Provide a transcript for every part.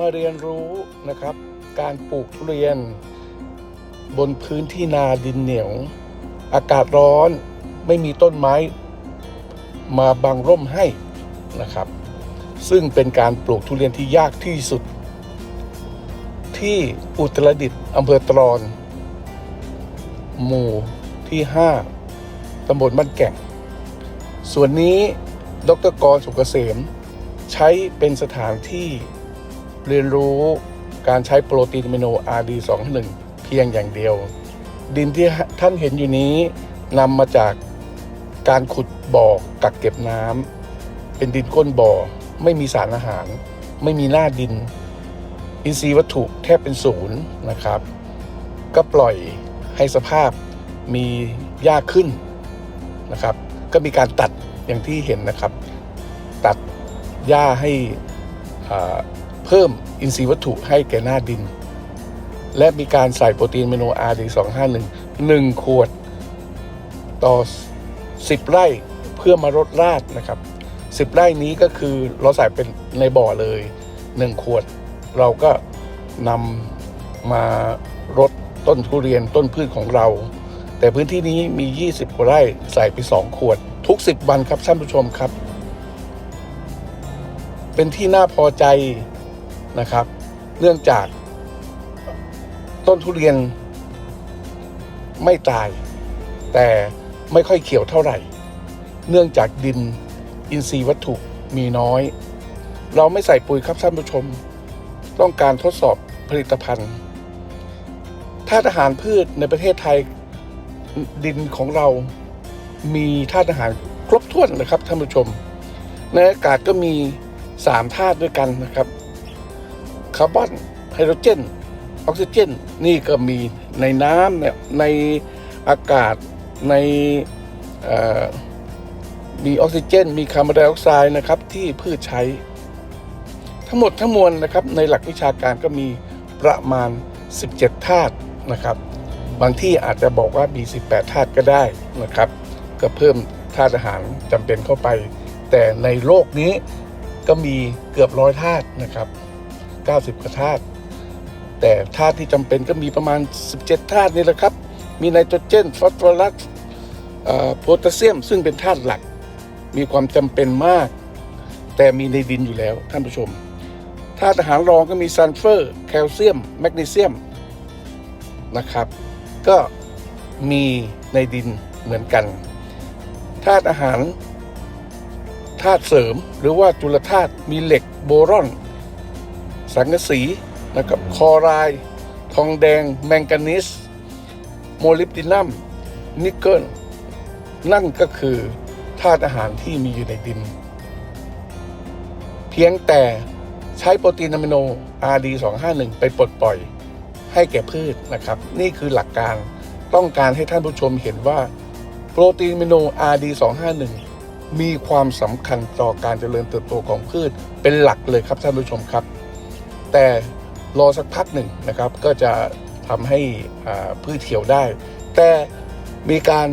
มาเรียนรู้นะครับ การปลูกทุเรียน บนพื้นที่นาดินเหนียว อากาศร้อนไม่มีต้นไม้ มาบังร่มให้นะครับ ซึ่งเป็นการปลูกทุเรียนที่ยากที่สุด ที่อุตรดิตถ์อำเภอตรอน หมู่ที่ 5ตำบลบ้านแก่ง ส่วนนี้ดรกรสุกเกษม ใช้เป็นสถานที่ เรียนรู้การใช้โปรตีนอะมิโน RD2 1เพียงอย่างเดียว ดินที่ท่านเห็นอยู่นี้นำมาจากการขุดบ่อกักเก็บน้ำเป็นดินก้นบ่อ ไม่มีสารอาหาร ไม่มีหน้าดิน อินทรีย์วัตถุแทบเป็นศูนย์นะครับ ก็ปล่อยให้สภาพมีหญ้าขึ้นนะครับ ก็มีการตัดอย่างที่เห็นนะครับ ตัดหญ้าให้อ่า เพิ่มอินทรีย์วัตถุให้แก่หน้าดิน และมีการใส่โปรตีนเมโน RD251 1ขวดต่อ 10 ไร่เพื่อมารดราดนะครับ 10 ไร่นี้ก็คือเราใส่เป็นในบ่อเลย 1 ขวด เราก็นำมารดต้นทุเรียนต้นพืชของเรา แต่พื้นที่นี้มี 20 กว่าไร่ใส่ไป 2 ขวด ทุก 10 วันครับท่านผู้ชมครับ เป็นที่น่าพอใจ นะครับเนื่องจากต้นทุเรียนไม่ตาย แต่ไม่ค่อยเขียวเท่าไหร่ เนื่องจากดินอินทรีย์วัตถุมีน้อย เราไม่ใส่ปุ๋ยครับท่านผู้ชม ต้องการทดสอบผลิตภัณฑ์ธาตุอาหารพืชในประเทศไทยดินของเรามีธาตุอาหารครบถ้วนนะครับท่านผู้ชม ในอากาศก็มีสามธาตุด้วยกันนะครับ คาร์บอนไฮโดรเจนออกซิเจน นี่ก็มีในน้ำเนี่ยในอากาศในมีออกซิเจน มีคาร์บอนไดออกไซด์นะครับที่พืชใช้ ทั้งหมดทั้งมวลนะครับในหลักวิชาการก็มีประมาณ 17 ธาตุนะครับ บางที่อาจจะบอกว่ามี 18 ธาตุก็ได้นะครับ ก็เพิ่มธาตุอาหารจำเป็นเข้าไป แต่ในโลกนี้ก็มีเกือบร้อยธาตุนะครับ 90กว่าธาตุแต่ธาตุที่จำเป็นก็มีประมาณ 17ธาตุนี่แหละครับ มีไนโตรเจน ฟอสฟอรัสโพแทสเซียม ซึ่งเป็นธาตุหลัก มีความจำเป็นมาก แต่มีในดินอยู่แล้วท่านผู้ชมธาตุอาหารรองก็มีซัลเฟอร์ แคลเซียม แมกนีเซียมนะครับ ก็มีในดินเหมือนกันธาตุอาหารธาตุเสริมหรือว่าจุลธาตุมีเหล็กโบรอน สังกะสีนะครับคอไรด์ทองแดง แมงกานีสโมลิบดินัม นิกเกิล นั่นก็คือธาตุอาหารที่มีอยู่ในดิน เพียงแต่ใช้โปรตีนอะมิโน RD251 ไปปลดปล่อยให้แก่พืชนะครับ นี่คือหลักการต้องการให้ท่านผู้ชมเห็นว่าโปรตีนอะมิโน RD251 มีความสำคัญต่อการเจริญเติบโตของพืชเป็นหลักเลยครับท่านผู้ชมครับ แต่รอสักพักหนึ่งนะครับก็จะทำให้พืชเขียวได้ แต่มีการ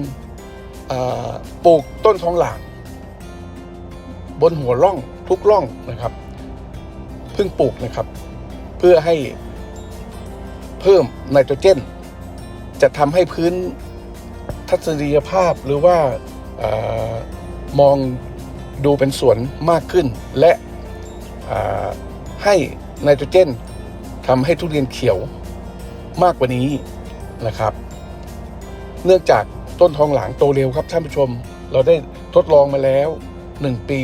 ปลูกต้นท้องหลางบนหัวร่องทุกร่องนะครับเพิ่งปลูกนะครับ เพื่อให้เพิ่มไนโตรเจน จะทำให้พื้นทัศนียภาพหรือว่าออมองดูเป็นสวนมากขึ้น และให้ ไนโตรเจนทำให้ทุเรียนเขียวมากกว่านี้นะครับ เนื่องจากต้นทองหลางโตเร็วครับท่านผู้ชม เราได้ทดลองมาแล้ว 1 ปี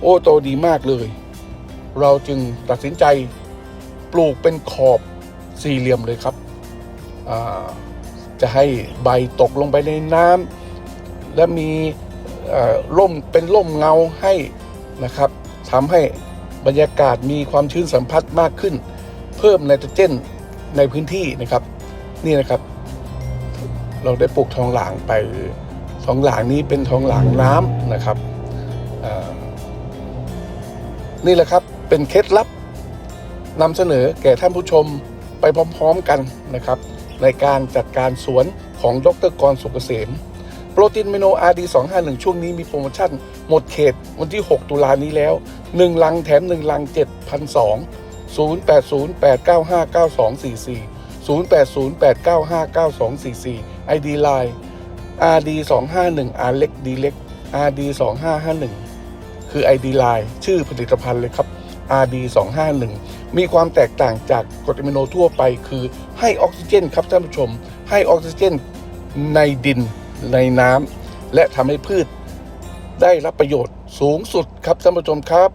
โอ้โตดีมากเลย เราจึงตัดสินใจปลูกเป็นขอบสี่เหลี่ยมเลยครับ จะให้ใบตกลงไปในน้ำและมีร่มเป็นร่มเงาให้นะครับทำให้ บรรยากาศมีความชื้นสัมผัสมากขึ้น เพิ่มไนโตรเจนในพื้นที่นะครับ นี่นะครับ เราได้ปลูกทองหลางไปทองหลางนี้เป็นทองหลางน้ำนะครับนี่แหละครับเป็นเคล็ดลับนำเสนอแก่ท่านผู้ชมไปพร้อม ๆกันนะครับ ในการจัดการสวนของดรกรสุกเกษม โปรตีนเมโน RD251 ช่วงนี้มีโปรโมชั่น หมดเขตวันที่ 6 ตุลานี้แล้ว 1 ลังแถม 1 ลัง 7,200 0808959244 0808959244 ID Line RD 251 R เล็ก D เล็ก RD 2551 คือ ID Line ชื่อผลิตภัณฑ์เลยครับ RD 251มีความแตกต่างจากกรดอะมิโนทั่วไป คือให้ออกซิเจนครับท่านผู้ชม ให้ออกซิเจนในดิน ในน้ำและทำให้พืชได้รับประโยชน์สูงสุดครับท่านผู้ชมครับ